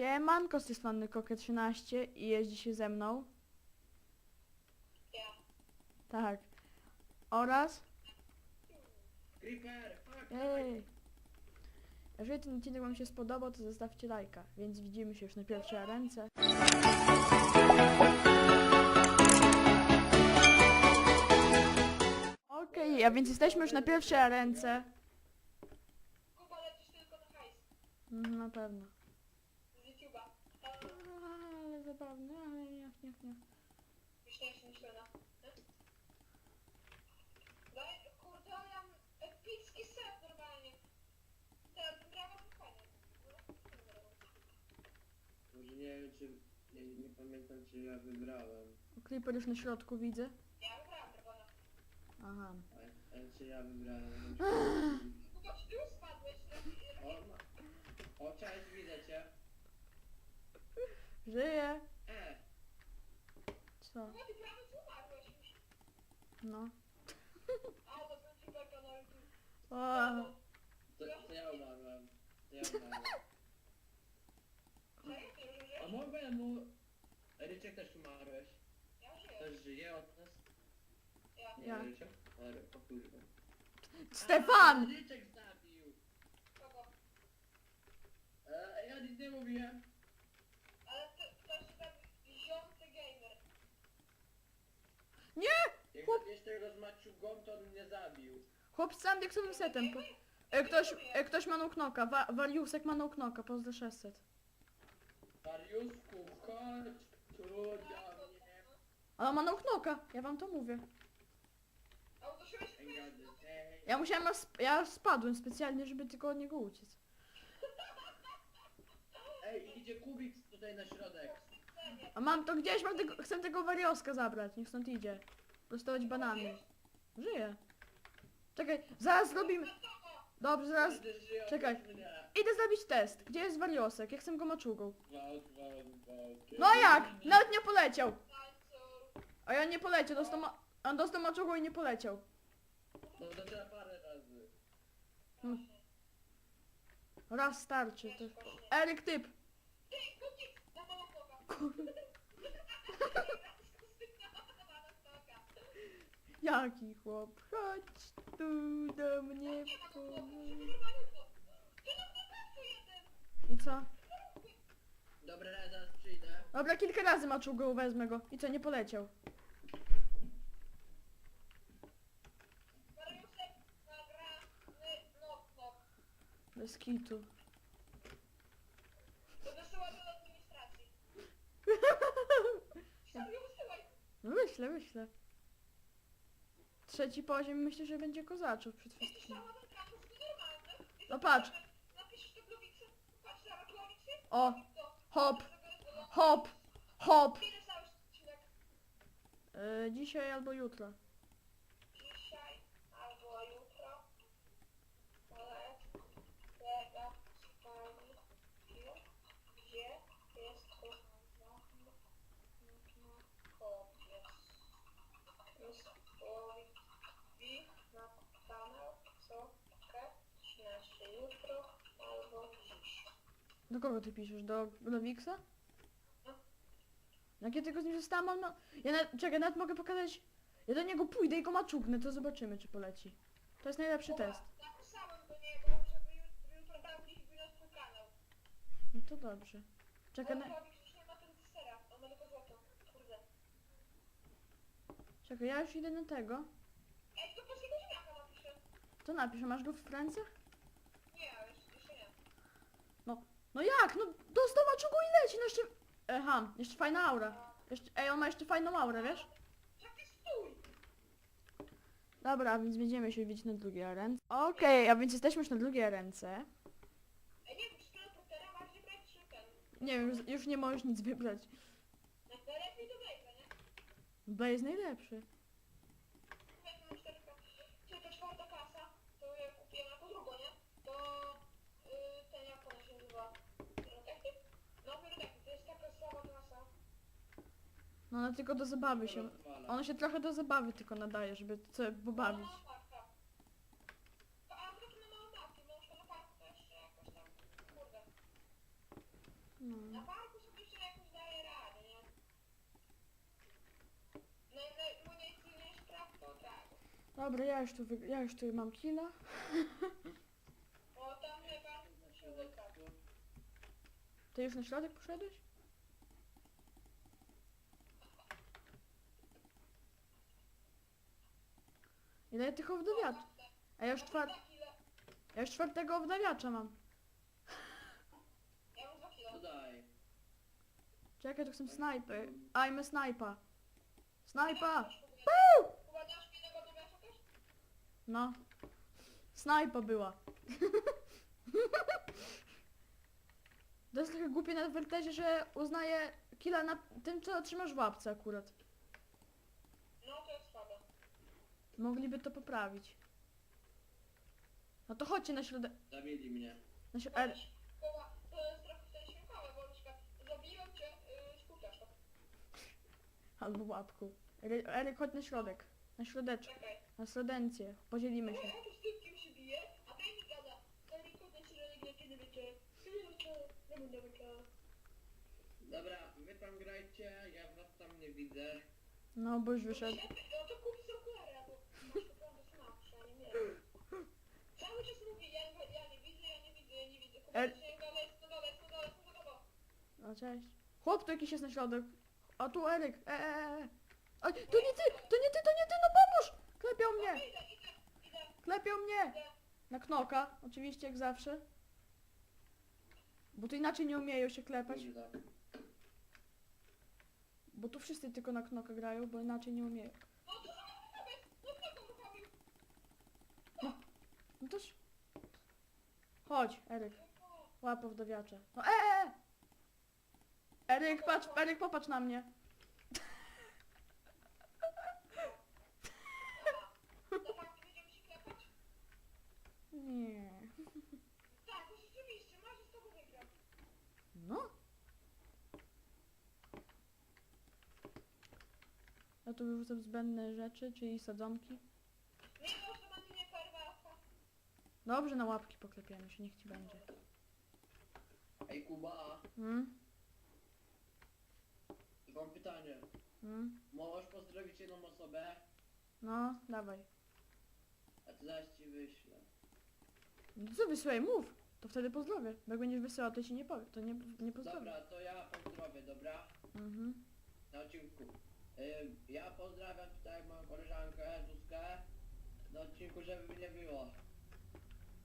Siemanko, z tej strony Kokę13 i jeździ się ze mną. Ja. Tak. Oraz... Creeper! Ej! Jeżeli ten odcinek wam się spodobał, to zostawcie lajka. Więc widzimy się już na pierwszej ręce. Okej, a więc jesteśmy już na pierwszej ręce. Kuba lecisz tylko na hajs Mm, Na pewno. Zabawne, ale nie, nie, nie. Śmiesznie myślona. Daj, kurde, ale ja mam epicki set normalnie. Teraz brawa to fajnie. Może nie wiem czy... Nie, nie pamiętam czy ja wybrałem. Creeper już na środku widzę. Ja wybrałam dragona. Aha. A, a czy ja wybrałem? Ty już spadłeś? O, ma... o cześć, widzę cię. Żyję. E! Co? Kuba, ty prawie umarłeś już. No. A, to będzie beka na YouTube. O, To, to ja umarłem. To ja umarłem. A żyjesz? mogę mu... Ryczek też umarłeś. Ja żyję. Też żyje od nas? Ja. Nie, Ja. Ryczek? Ale, o kurwa. Stefan! Ryczek zabił! Kogo? E, ja nic nie mówiłem. Ale ty, ktoś tak ziąty gamer. Nie! Jak Chłop- zabierz tego z maciugą, to on mnie zabił. Chłop z sandeksowym setem. Po... E, ktoś, e, ktoś ma knoka. Wa Wariusek ma knoka. Pozdro 600. Mariuszku, chodź tu do mnie. Ale ma knoka. Ja wam to mówię. Ja musiałem, sp ja spadłem specjalnie, żeby tylko od niego uciec. Ej, idzie Kubik tutaj na środek. A mam to gdzieś, mam tego, chcę tego warioska zabrać. Niech stąd idzie. Prostować banany. Żyje. Czekaj, zaraz zrobimy... Dobrze, zaraz... Czekaj. Idę zrobić test. Gdzie jest wariosek? Ja chcę go maczugą. No jak? Nawet nie poleciał. A ja nie poleciał, dostał ma... On dostał maczugą i nie poleciał. No to trzeba parę razy. Hmm. Raz starczy. To... Eryk typ. Ty, Jaki chłop? Chodź tu do mnie. pomóż. I co? Dobra, zaraz przyjdę. Dobra, kilka razy maczugą wezmę go. I co, nie poleciał. Bez kitu. No wyślę, wyślę. Trzeci poziom myślę, że będzie kozaczów przed wszystkim. No patrz. O, hop, hop, hop. E, dzisiaj albo jutro. Dzisiaj albo jutro. Ale kolega spali. Gdzie jest kochana kobiet? Jest i na kanał co śmiaszy jutro albo dziś. Do kogo ty piszesz? Do, do Wiksa? No. Jak ja tylko z nim zostałam, on ma... Ja nawet, czekaj, nawet mogę pokazać... Ja do niego pójdę i go maczugnę, to zobaczymy, czy poleci. To jest najlepszy test. Napisałem do niego, żeby jutro, jutro dał na kanał. No to dobrze. Czekaj, na... Robik już nie ma ten desera, on ma tylko złoto. Kurde. czekaj, ja już idę na tego. Ej, to polskiego ziemniaka napiszę. To napisz, a masz go w ręce? Nie, ale jeszcze, jeszcze nie. No jak? No dostał maczugą i leci, no jeszcze... Aha, jeszcze fajna aura. Jeszcze... Ej, on ma jeszcze fajną aurę, wiesz? Dobra, a więc będziemy się widzieć na drugiej ręce. Okej, a więc jesteśmy już na drugiej ręce. Ej, nie wiem, czy teleportera bardziej brać, czy ten? Nie wiem, już- już nie możesz nic wybrać. Jak najlepiej to wejdę, nie? Blaze najlepszy. No ona tylko do zabawy się... Ona się trochę do zabawy tylko nadaje, żeby sobie pobawić. No. Dobra, ja już tu, ja już tu mam killa. Ty już na środek poszedłeś? Ile tych owdawiaczy? A ja już, czwar... ja już czwartego owdawiacza mam. Ja mam dwa kilo. Czekaj, tu chcę snajpy. I'm a snajpa. Snajpa! Woo! Jednego też? No. Snajpa była. To jest trochę głupie na wertezie, że uznaje killa na tym, co trzymasz w łapce akurat. No to jest słabe. Mogliby to poprawić. No to chodźcie na środek. Zabili mnie. Na er... Chyba to jest trochę bo na przykład zabiłem cię yy. Albo łapką. Ery- Eryk, chodź na środek. Na środeczek. Czekaj. Na środencję. Podzielimy No się. ja tu z tym kim się biję, a ten mi gada. Ten mi kurde się religija, kiedy wiecie. Kiedy wiecie, nie będę wiecie. Dobra, wy tam grajcie, ja was tam nie widzę. No, bo już wyszedł. No to kup sobie okulary, albo masz naprawdę smak, a nie wiem. Cały czas mówię, ja, ja nie widzę, ja nie widzę, ja nie widzę. Kupię Er- się, dole, jest, no dole, jest, no dole, jest, no dole. No, cześć. Chłop tu jakiś jest na środek. A tu Eryk. E, e, e. Oj, to nie ty, to nie ty, to nie ty, no pomóż! Klepią mnie, Idę, idę, idę, klepią mnie. idę. Na knoka, oczywiście jak zawsze. Bo tu inaczej nie umieją się klepać. Bo tu wszyscy tylko na knoka grają, bo inaczej nie umieją. No to za mną No kto to robił? No toż... Chodź, Eryk. Łapa wdowiacza. No e, e, e! Eryk, patrz, Eryk, popatrz na mnie. Nie. Tak, to rzeczywiście, masz z tobą wygram. No. Ja tu wyrzucam zbędne rzeczy, czyli sadzonki. Nie że będzie nie perwersa. Dobrze, na łapki poklepiamy się, niech ci będzie. Ej Kuba, Hmm? mam pytanie. Hmm? Możesz pozdrowić jedną osobę, No, dawaj. a to zaraz ci wyślę. No co wysyłaj, mów. To wtedy pozdrowię. Bo jak będziesz wysyłał, to ci nie powiem. To nie, nie pozdrowię. Dobra, to ja pozdrowię, dobra? Mhm. Na odcinku. Ym, ja pozdrawiam tutaj moją koleżankę Zuzkę. Na odcinku, żeby mnie było.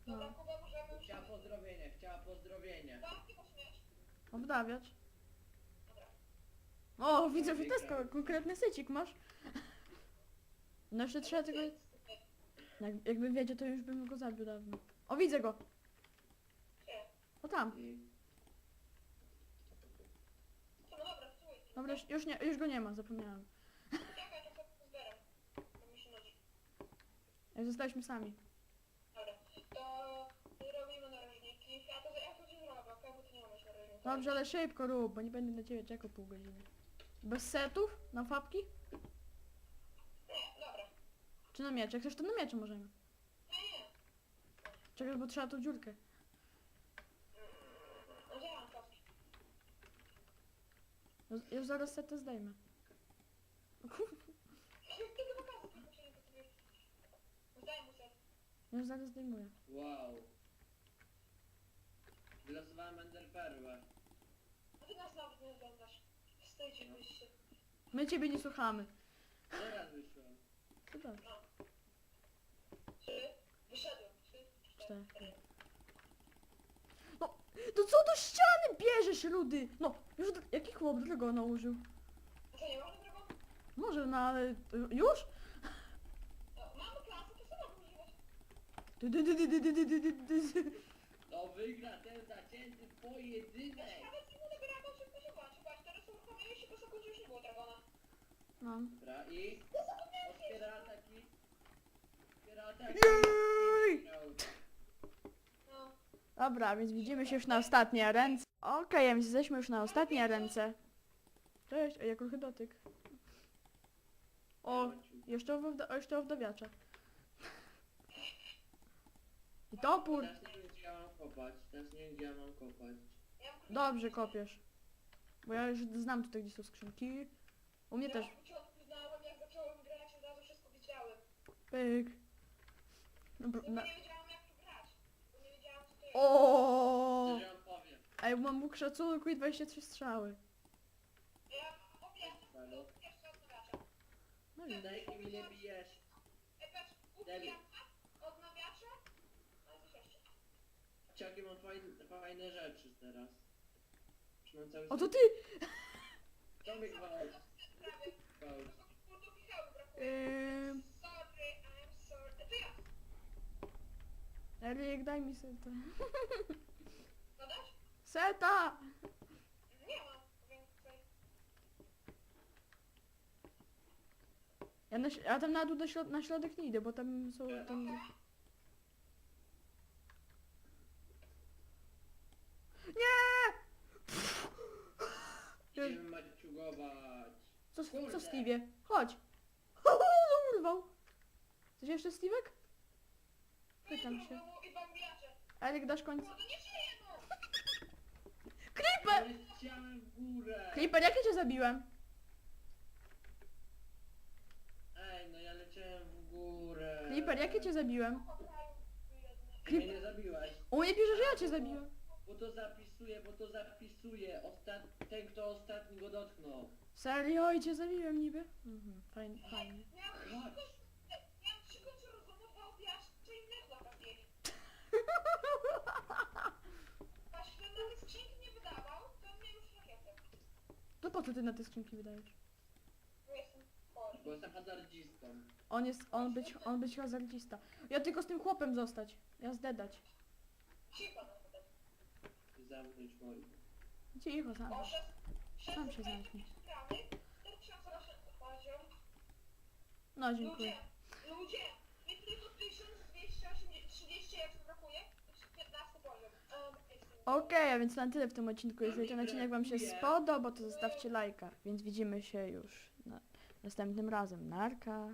Dobra, No. Kuba, możemy już... Chciała pozdrowienie, chciała pozdrowienie. Tak, ty pośmiesz. Dobra. O, widzę, że też ko- konkretny sycik masz. No jeszcze trzeba tego... Jak, jakby wiedział, to już bym go zabił dawno. O, widzę go. Gdzie? O tam. No dobra, słuchaj. Dobra, już, już, nie, już go nie ma, zapomniałem. Czekaj, to sobie zbieram. To mi się nudzi. Jak zostaliśmy sami. Dobra, to robimy narożniki. Ja to, ja to dzień robię, okej, bo ty nie umiesz narożników. Dobrze, ale szybko rób, bo nie będę na ciebie czekał pół godziny. Bez setów? Na fabki? Nie, dobra. Czy na miecze? Jak chcesz, to na miecze możemy. Nie, nie. Czekaj, bo trzeba tą dziurkę. No mam. No, Już zaraz setę zdejmę. O kur-. Zdaj mu. Już zaraz zdejmuję. wow. Wylosowałem enderperłę. Ty nas nawet nie oglądasz. Wstydź byś się. My ciebie nie słuchamy. Teraz wyszłem. To dobrze. No. Trzy. Wyszedłem. Trzy. Cztery. Cztery. No, to co do ściany bierzesz, rudy? No, już jaki chłop dragona użył? A co, nie mamy drogą? Może, no ale... y, Już? No, mamy klasę, to co mamy używać? Dy, dy, dy, dy, dy, dy, dy, dy, dy. To wygra ten zacięty pojedynek. Nawet nie mogę dragon szybko się włączyć, bo teraz uruchomiłeś się po sekundzie już nie było dragona. No. Dobra i otwiera ataki. Otwiera ataki. Jej! No. Dobra, więc widzimy się już na ostatniej ręce. Okej, więc jesteśmy już na ostatniej ręce. Cześć, ej, jak ruchy dotyk. O, jeszcze, owda- o, jeszcze owdawiacza. I topór. Teraz nie wiem gdzie ja mam kopać. Teraz nie wiem gdzie ja mam kopać. Ja mam Dobrze kopiesz. Bo ja już znam tutaj gdzie są skrzynki. U mnie ja też. znałem, jak zacząłem grać, od razu wszystko wiedziałem. Pyk. Dobra, Tylko na... nie wiedziałem jak tu grać. Bo nie wiedziałem co to jest. O! Wam powiem. Ej, mam Bóg szacunku i 23 strzały. Ja Halo? odnawiacza. No i Daj mi nie bijesz. Ej, patrz, Debil. upijam odnawiacza. No i coś jeszcze. Ciągle mam fajne, fajne rzeczy teraz. Już mam cały O to ty! To mi gwałt. Prawie. gwałt. Tylko do Michała brakuje. Yy, Sorry, I'm sorry. E, to ja. Erik, daj mi setę. No dać? Seta! Nie mam więcej. Ja, na, ja tam na dół do środ na środek nie idę, bo tam są... Tam... Co, co Kurde. Stevie? Chodź! Urwał! Coś jeszcze Stevek? Pytam się. I bambiacze. Erik, dasz końca? Kurde, nie żyje no! Creeper! W górę. Creeper, jak ja cię zabiłem? Ej, no ja leciałem w górę. Creeper, jak ja cię zabiłem? Mnie nie zabiłeś. U mnie pisze, że ja cię zabiłem. Bo to zapisuję, bo to zapisuję. Ostat... Ten, kto ostatni go dotknął. Serio? I cię zabiłem niby? Mhm, fajnie, fajnie. To po co ty na te skrzynki wydajesz? Bo jestem chory. Bo jestem hazardzistą. On jest, on być, on być hazardzista. Ja tylko z tym chłopem zostać. Ja zdedać. Cicho na to. Zamknąć moim. Cicho szes- Sam się 625 zamknij. gramy, 4000 rośnie poziom. No, dziękuję. Ludzie, ludzie, mi tylko 1230 jak brakuje, to jest 15 poziom. Um, Okej, a więc na tyle w tym odcinku. Jeżeli ten odcinek wam się spodobał, to zostawcie lajka. Więc widzimy się już na następnym razem. Narka.